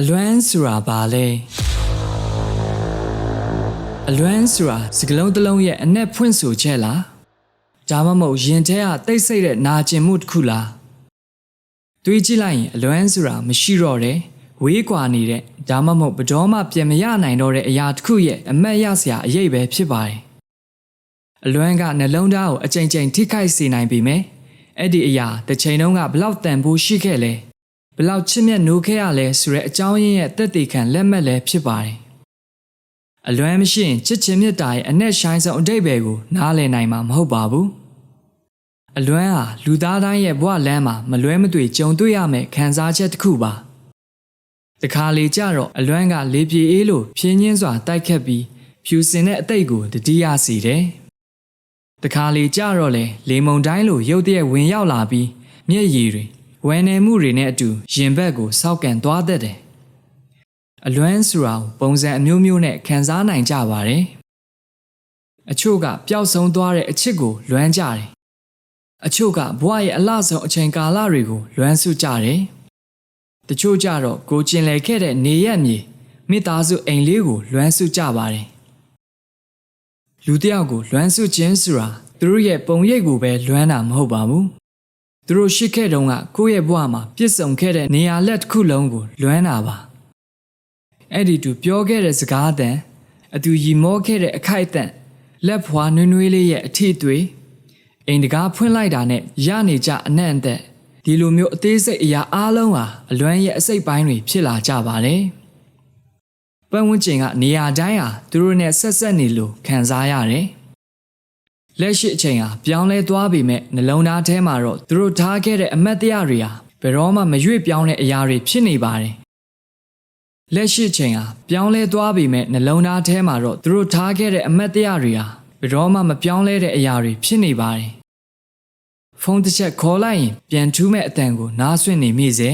အလွမ်းဆိုတာဘာလဲအလွမ်းဆိုတာစကလုံးတစ်လုံးရဲ့အ내ဖွင့်ဆိုချက်လားဒါမှမဟုတ်ရင်ထဲကတိတ်ဆိတ်တဲ့နာကျင်မှုတစ်ခုလားတွေးကြည့်လိုက်ရင်အလွမ်းဆိုတာမရှိတော့တယ်ဝေးကွာနေတဲ့ဒါမှမဟုတ်ဘယ်တော်မှပြင်မရနိုင်တော့တဲ့အရာတစ်ခုရဲ့အမတ်ရစရာအရေးပဲဖြစ်ပါတယ်အလွမ်းကနှလုံးသားကိုအချိန်ချင်းထိခိုက်စေနိုင်ပေမဲ့အဲ့ဒီအရာတစ်ချိန်လုံးကဘလောက်တန်ဖိုးရှိခဲ့လဲ ဘလောက်ချစ်မြတ်နိုးခဲ့ရလဲဆိုတဲ့အကြောင်းရင်းရဲ့တက်တည်ခံလက်မှတ်လည်းဖြစ်ပါတယ်။အလွမ်းမရှိရင်ချစ်ချင်းမြတ်တာရဲ့အ내ဆိုင်ဆုံးအတိတ်ပဲကိုနားလည်နိုင်မှာမဟုတ်ပါဘူး။အလွမ်းဟာလူသားတိုင်းရဲ့ဘဝလမ်းမှာမလွဲမသွေကြုံတွေ့ရမယ့်ခံစားချက်တစ်ခုပါ။တခါလေကြတော့အလွမ်းကလေပြေအေးလိုဖြင်းချင်းစွာတိုက်ခတ်ပြီးဖြူစင်တဲ့အတိတ်ကိုတတိယစီတယ်။တခါလေကြတော့လေလေမုန်တိုင်းလိုရုတ်တရက်ဝင်ရောက်လာပြီးမျက်ရည်တွေ ဝယ်နေမှုတွေနဲ့အတူရင်ဘက်ကိုစောက်ကန်သွားတတ်တယ်။အလွမ်းဆိုတာကိုပုံစံအမျိုးမျိုးနဲ့ခံစားနိုင်ကြပါတယ်။အချို့ကပျောက်ဆုံးသွားတဲ့အချစ်ကိုလွမ်းကြတယ်။အချို့ကဘဝရဲ့အလှဆုံးအချိန်ကာလတွေကိုလွမ်းစုကြတယ်။တချို့ကြတော့ကိုကျင်လည်ခဲ့တဲ့နေရက်မြေမိသားစုအိမ်လေးကိုလွမ်းစုကြပါတယ်။လူတစ်ယောက်ကိုလွမ်းစုခြင်းဆိုတာသူတို့ရဲ့ပုံရိပ်ကိုပဲလွမ်းတာမဟုတ်ပါဘူး။ သူတို့ရှိခဲ့တုန်းကကိုယ့်ရဲ့ဘဝမှာပြစ်ဆုံခဲ့တဲ့နေရာလက်တစ်ခုလုံးကိုလွမ်းတာပါအဲ့ဒီသူပြောခဲ့တဲ့စကားအတန်အတူရီမောခဲ့တဲ့အခိုက်အတန့်လက်ဖွာနွေးနွေးလေးရဲ့အထည်တွေအိမ်တကားဖွင့်လိုက်တာနဲ့ရနေကြအနံ့အသက်ဒီလိုမျိုးအသေးစိတ်အရာအားလုံးဟာအလွမ်းရဲ့အစိတ်ပိုင်းတွေဖြစ်လာကြပါတယ်ပတ်ဝန်းကျင်ကနေရာတိုင်းဟာသူတို့နဲ့ဆက်ဆက်နေလို့ခံစားရတယ် လက်ရှိအချိန်ဟာပြောင်းလဲသွားပြီမဲ့နှလုံးသားထဲမှာတော့သူတို့ထားခဲ့တဲ့အမတ်တရားတွေဟာဘယ်တော့မှမရွေ့ပြောင်းတဲ့အရာတွေဖြစ်နေပါတယ်။လက်ရှိအချိန်ဟာပြောင်းလဲသွားပြီမဲ့နှလုံးသားထဲမှာတော့သူတို့ထားခဲ့တဲ့အမတ်တရားတွေဟာဘယ်တော့မှမပြောင်းလဲတဲ့အရာတွေဖြစ်နေပါတယ်။ဖုန်းတစ်ချက်ခေါ်လိုက်ရင်ပြန်ထူးမဲ့အတန်ကိုနားဆွင့်နေမိစေ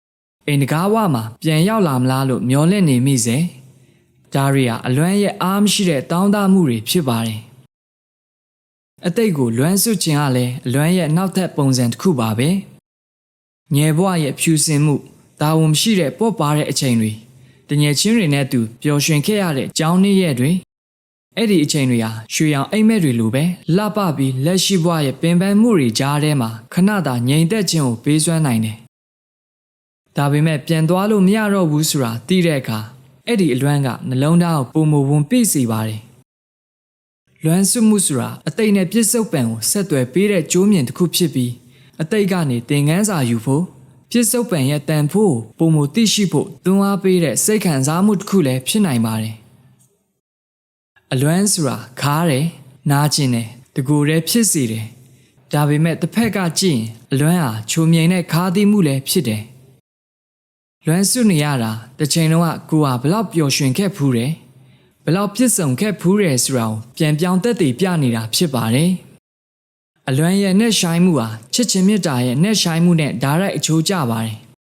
။အိမ်တကားဝမှာပြန်ရောက်လာမလားလို့မျောလင့်နေမိစေ။ဒါရီဟာအလွမ်းရဲ့အားမရှိတဲ့တောင်းတမှုတွေဖြစ်ပါတယ်။ အတိတ်ကိုလွမ်းစွခြင်းကလည်းအလွမ်းရဲ့နောက်ထပ်ပုံစံတစ်ခုပါပဲငယ်ဘဝရဲ့ဖြူစင်မှုတာဝန်မရှိတဲ့ပေါ့ပါတဲ့အချိန်တွေတငယ်ချင်းတွေနဲ့တူပျော်ရွှင်ခဲ့ရတဲ့ကြောင်းနေ့ရက်တွေအဲ့ဒီအချိန်တွေဟာရွှေရောင်အိမ်မက်တွေလိုပဲလှပပြီးလက်ရှိဘဝရဲ့ပင်ပန်းမှုတွေကြားထဲမှာခဏတာငြိမ်သက်ခြင်းကိုပေးစွမ်းနိုင်တယ်ဒါပေမဲ့ပြန်သွားလို့မရတော့ဘူးဆိုတာသိတဲ့အခါအဲ့ဒီအလွမ်းကနှလုံးသားကိုပုံမဝင်ပြည့်စေပါတယ် လွမ်းစွမှုဆိုတာအတိတ်နဲ့ပြစ္ဆုတ်ပံကိုဆက်သွယ်ပေးတဲ့ကြိုးမြင်တစ်ခုဖြစ်ပြီးအတိတ်ကနေသင်ခန်းစာယူဖို့ပြစ္ဆုတ်ပံရဲ့တန်ဖိုးကိုပုံမသိရှိဖို့တွန်းအားပေးတဲ့စိတ်ခံစားမှုတစ်ခုလည်းဖြစ်နိုင်ပါတယ်အလွမ်းဆိုတာခါတယ်နာကျင်တယ်တကူရဲဖြစ်စေတယ်ဒါပေမဲ့တစ်ဖက်ကကြည့်ရင်အလွမ်းဟာချုံမြိန်တဲ့ခါသီးမှုလည်းဖြစ်တယ်လွမ်းစွနေရတာတစ်ချိန်လုံးကကိုဟာဘလောက်ပျော်ရွှင်ခဲ့ဖူးတယ် ဘယ်လောက်ပြစ်ဆုံးခဲ့ဖူးတယ်ဆိုတာကိုပြန်ပြောင်းသက်တည်ပြနေတာဖြစ်ပါတယ်။အလွမ်းရဲ့နဲ့ဆိုင်မှုဟာချစ်ချင်းမြတ်တာရဲ့နဲ့ဆိုင်မှုနဲ့ဓာတ်ရိုက်အချိုးကျပါတယ်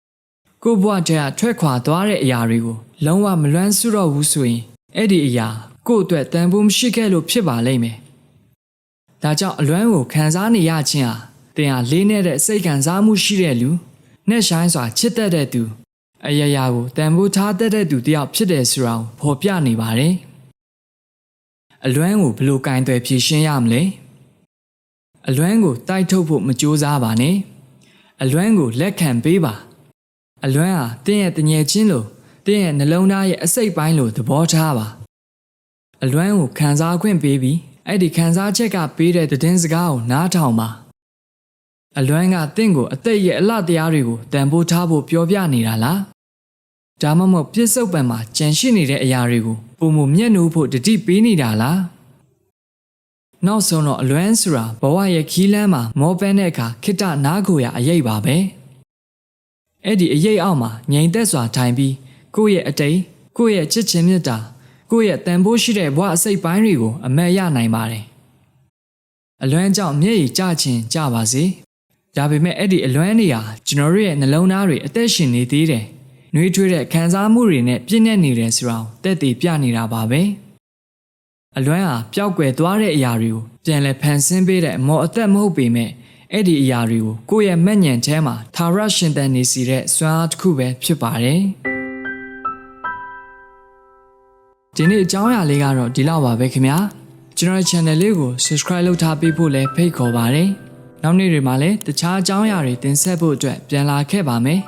။ကို့ဘဝတည်းကထွက်ခွာသွားတဲ့အရာတွေကိုလုံးဝမလွမ်းစုတော့ဘူးဆိုရင်အဲ့ဒီအရာကို့အတွက်တန်ဖိုးမရှိခဲ့လို့ဖြစ်ပါလိမ့်မယ်။ဒါကြောင့်အလွမ်းကိုခံစားနေရခြင်းဟာတင်ဟာလေးနေတဲ့စိတ်ခံစားမှုရှိတဲ့လူနဲ့ဆိုင်စွာချစ်တတ်တဲ့သူ အယရာကိုတန်ဖိုးထားတတ်တဲ့သူတယောက်ဖြစ်တယ်ဆိုတာကိုဖော်ပြနေပါတယ်။အလွမ်းကိုဘယ်လိုကင်သွယ်ဖြေရှင်းရမလဲ။အလွမ်းကိုတိုက်ထုတ်ဖို့မကြိုးစားပါနဲ့။အလွမ်းကိုလက်ခံပေးပါ။အလွမ်းဟာတင်းရဲ့တငယ်ချင်းလိုတင်းရဲ့နှလုံးသားရဲ့အစိတ်ပိုင်းလိုသဘောထားပါ။အလွမ်းကိုခံစားခွင့်ပေးပြီးအဲ့ဒီခံစားချက်ကပေးတဲ့သတင်းစကားကိုနားထောင်ပါ။ အလွမ်းကတင့်ကိုအသက်ရဲ့အလှတရားတွေကိုတန်ဖိုးထားဖို့ပြောပြနေတာလား။ဒါမှမဟုတ်ပြစ္ဆုတ်ပံမှာကြံရှိနေတဲ့အရာတွေကိုပုံမမျက်နှိုးဖို့တတိပေးနေတာလား။နောက်ဆုံးတော့အလွမ်းဆိုတာဘဝရဲ့ခီးလန်းမှာမောပန်းတဲ့အခါခိတ္တနားကိုရအရေးပါပဲ။အဲ့ဒီအရေးအောက်မှာငြိမ်သက်စွာထိုင်ပြီးကိုယ့်ရဲ့အတိတ်ကိုယ့်ရဲ့ချစ်ချင်းမြတ်တာကိုယ့်ရဲ့တန်ဖိုးရှိတဲ့ဘဝအစိတ်ပိုင်းတွေကိုအမတ်ရနိုင်ပါတယ်။အလွမ်းကြောင့်မျက်ရည်ကျခြင်းကြပါစေ။ ဒါပေမဲ့အဲ့ဒီအလွမ်းတွေဟာကျွန်တော်တို့ရဲ့နှလုံးသားတွေအသက်ရှင်နေသေးတယ်။နှွေးထွေးတဲ့ခံစားမှုတွေနဲ့ပြည့်နေနေတယ်ဆိုတာကိုတက်တည်ပြနေတာပါပဲ။အလွမ်းဟာပျောက်ကွယ်သွားတဲ့အရာတွေကိုပြန်လဲဖန်ဆင်းပေးတဲ့အမော်အသက်မဟုတ်ပေမဲ့အဲ့ဒီအရာတွေကိုကိုယ့်ရဲ့မဲ့ညံထဲမှာသာရရှင်တန်နေစီတဲ့စွမ်းအားတစ်ခုပဲဖြစ်ပါတယ်။ဒီနေ့အကြောင်းအရာလေးကတော့ဒီလောက်ပါပဲခင်ဗျာကျွန်တော်ရဲ့ channel လေးကို subscribe လုပ်ထားပေးဖို့လည်းဖိတ်ခေါ်ပါတယ် နောက်နေ့တွေမှာလည်းတခြားအကြောင်းအရာတွေတင်ဆက်ဖို့အတွက်ပြန်လာခဲ့ပါမယ်